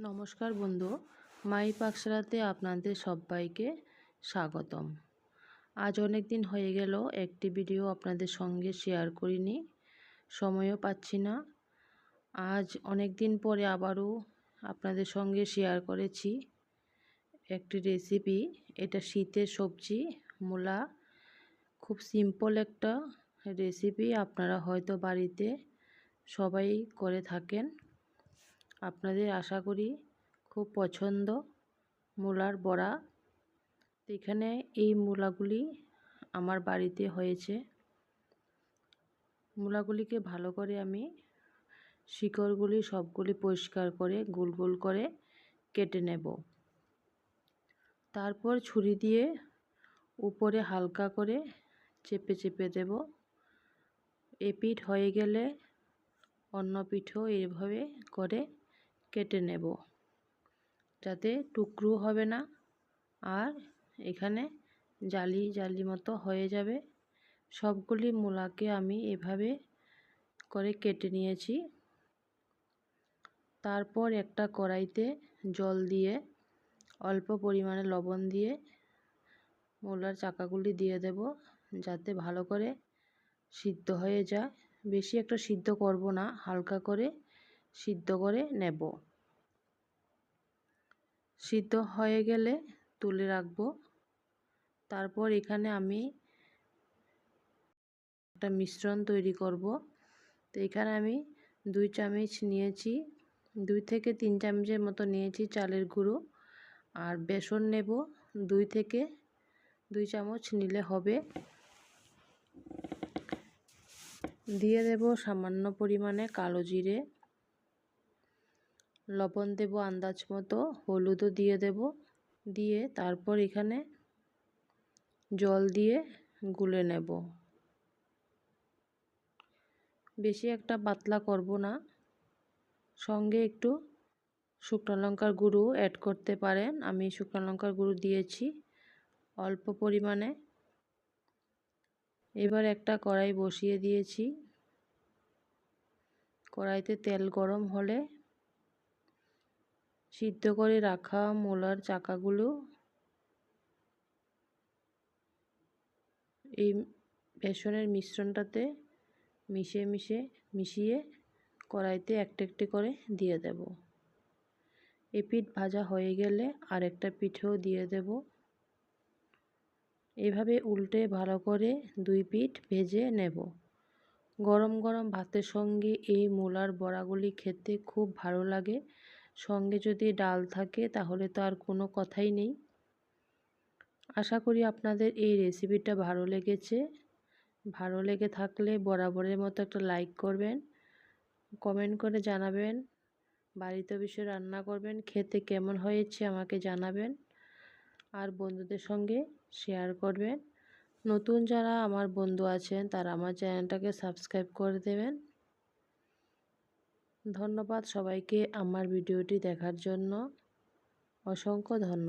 নমস্কার বন্ধু। মাই পাকশালাতে আপনাদের সবাইকে স্বাগতম। আজ অনেক দিন হয়ে গেল, একটি ভিডিও আপনাদের সঙ্গে শেয়ার করিনি, সময়ও পাচ্ছি না। আজ অনেক দিন পরে আবারও আপনাদের সঙ্গে শেয়ার করেছি একটি রেসিপি এটা শীতের সবজি, মূলা। খুব সিম্পল একটা রেসিপি আপনারা হয়তো বাড়িতে সবাই করে থাকেন। আপনাদের আশা করি খুব পছন্দ মূলার বড়া। এখানে এই মূলাগুলি আমার বাড়িতে হয়েছে। মূলাগুলিকে ভালো করে আমি শিকড়গুলি সবগুলি পরিষ্কার করে গোল গোল করে কেটে নেব। তারপর ছুরি দিয়ে উপরে হালকা করে চেপে চেপে দেব। এপিঠ হয়ে গেলে অন্য পিঠও এইভাবে করে কেটে নেব। যাতে টুকরো হবে না আর এখানে জালি জালি মতো হয়ে যাবে। সবগুলি মূলাকে আমি এভাবে করে কেটে নিয়েছি। তারপর একটা কড়াইতে জল দিয়ে, অল্প পরিমাণে লবণ দিয়ে মূলার চাকাগুলি দিয়ে দেব যাতে ভালো করে সিদ্ধ হয়ে যায়। বেশি একটা সিদ্ধ করব না, হালকা করে সিদ্ধ করে নেব। সিদ্ধ হয়ে গেলে তুলে রাখব। তারপর এখানে আমি একটা মিশ্রণ তৈরি করব। তো এখানে আমি দুই চামচ নিয়েছি, দুই থেকে তিন চামচের মতো নিয়েছি চালের গুঁড়ো। আর বেসন নেব, দুই থেকে দুই চামচ নিলে হবে। দিয়ে দেব সামান্য পরিমাণে কালো জিরে। লবণ দেব আন্দাজ মতো, হলুদও দিয়ে দেব। দিয়ে তারপর এখানে জল দিয়ে গুলে নেব। বেশি একটা পাতলা করব না। সঙ্গে একটু শুকনো লঙ্কার গুঁড়ো অ্যাড করতে পারেন। আমি শুকনো লঙ্কার গুঁড়ো দিয়েছি অল্প পরিমাণে। এবার একটা কড়াই বসিয়ে দিয়েছি। কড়াইতে তেল গরম হলে সিদ্ধ করে রাখা মূলার চাকাগুলো। এই বেসনের মিশ্রণটাতে মিশিয়ে মিশিয়ে মিশিয়ে কড়াইতে একটা একটি করে দিয়ে দেব। এই পিঠ ভাজা হয়ে গেলে আরেকটা পিঠেও দিয়ে দেব। এভাবে উল্টে ভালো করে দুই পিঠ ভেজে নেব। গরম গরম ভাতের সঙ্গে এই মূলার বড়াগুলি খেতে খুব ভালো লাগে। সঙ্গে যদি ডাল থাকে তাহলে তো আর কোনো কথাই নেই। আশা করি আপনাদের এই রেসিপিটা ভালো লেগেছে। ভালো লেগে থাকলে বরাবরের মতো একটা লাইক করবেন কমেন্ট করে জানাবেন বাড়িতে বিষয়ে রান্না করবেন, খেতে কেমন হয়েছে আমাকে জানাবেন, আর বন্ধুদের সঙ্গে শেয়ার করবেন। নতুন যারা আমার বন্ধু আছেন তারা আমার চ্যানেলটাকে সাবস্ক্রাইব করে দেবেন। ধন্যবাদ সবাইকে আমার ভিডিওটি দেখার জন্য। অসংখ্য ধন্যবাদ।